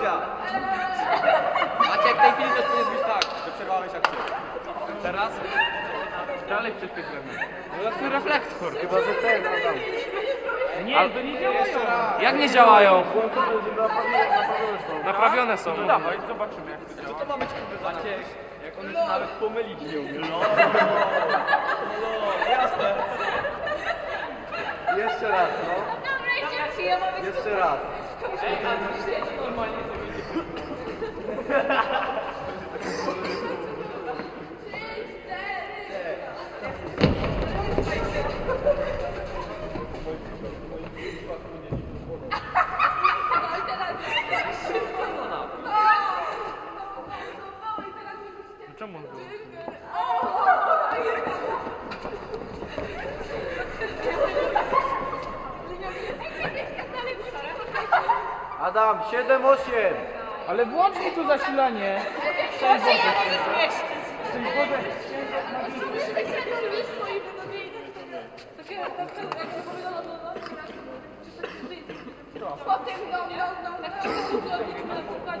akcja! Maciek, w tej chwili też powinien być tak, że przerwałeś akcję. Teraz? Dalej przed pytlem. No to reflektor. Chyba, że ten, Adam. Nie, Ale to nie działają. Jak nie działają? Naprawione są. No dawaj, zobaczymy jak to działa. Co to ma być kurwa Maciek, jak on się nawet pomylić nie umie. No, no, no, jasne. Jeszcze raz, no. Dobra, idźcie, ja Jeszcze raz. Ej, Adam, 7, 8. Ale włącz mi tu zasilanie. Potem no, no, no, na tygodniu na przykład